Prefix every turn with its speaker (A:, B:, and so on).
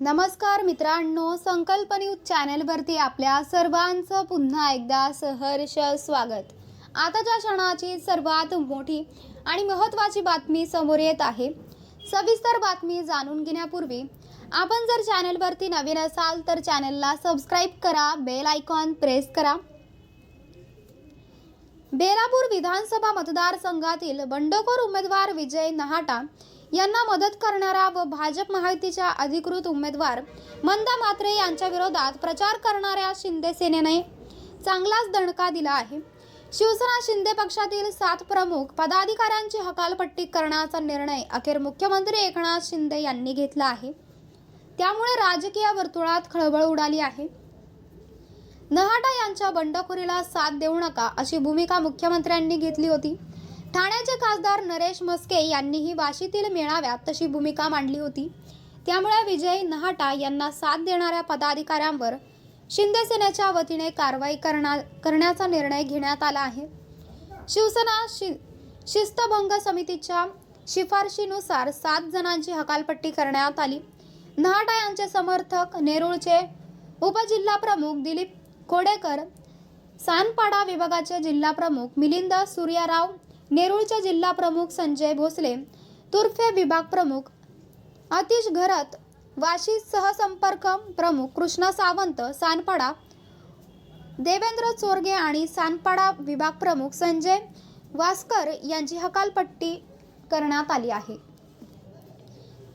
A: नमस्कार मित्रांनो संकल्प न्यूज चॅनेलवरती आपल्या सर्वांचं पुन्हा एकदा सहर्ष स्वागत. आताच्या क्षणाची सर्वात मोठी आणि महत्त्वाची बातमी समोर येत आहे सविस्तर बातमी जाणून घेण्यापूर्वी आपण जर चॅनेलवरती नवीन असाल तर चॅनेलला सबस्क्राईब करा बेल आयकॉन प्रेस करा. बेलापूर विधानसभा मतदारसंघातील बंडखोर उमेदवार विजय नहाटा यांना मदत करणारा व भाजप महायुतीच्या अधिकृत उमेदवार मंदा म्हात्रे यांच्या विरोधात प्रचार करणाऱ्या शिंदे सेनेने चांगलाच दणका दिला आहे. शिवसेना शिंदे पक्षातील सात प्रमुख पदाधिकाऱ्यांची हकालपट्टी करण्याचा निर्णय अखेर मुख्यमंत्री एकनाथ शिंदे यांनी घेतला आहे. त्यामुळे राजकीय वर्तुळात खळबळ उडाली आहे. नहाटा यांच्या बंडखोरीला साथ देऊ नका अशी भूमिका मुख्यमंत्र्यांनी घेतली होती. ठाण्याचे खासदार नरेश मस्के यांनीही वाशीतील मेळाव्यात तशी भूमिका मांडली होती. त्यामुळे विजय नहाटा यांना साथ देणाऱ्या पदाधिकाऱ्यांवर शिंदे सेनेच्या वतीने कारवाई करणार करण्याचा निर्णय घेण्यात आला आहे. शिवसेना शि शिस्तभंग समितीच्या शिफारशीनुसार सात जणांची हकालपट्टी करण्यात आली. नहाटा यांचे समर्थक नेरूळचे उपजिल्हाप्रमुख दिलीप कोडेकर सानपाडा विभागाचे जिल्हाप्रमुख मिलिंद सूर्याराव नेरूळचे जिल्हाप्रमुख संजय भोसले तुर्फे विभाग प्रमुख आतिश घरत वाशी सहसंपर्क प्रमुख कृष्णा सावंत सानपाडा देवेंद्र चोरगे आणि सानपाडा विभाग प्रमुख संजय वास्कर यांची हकालपट्टी करण्यात आली आहे.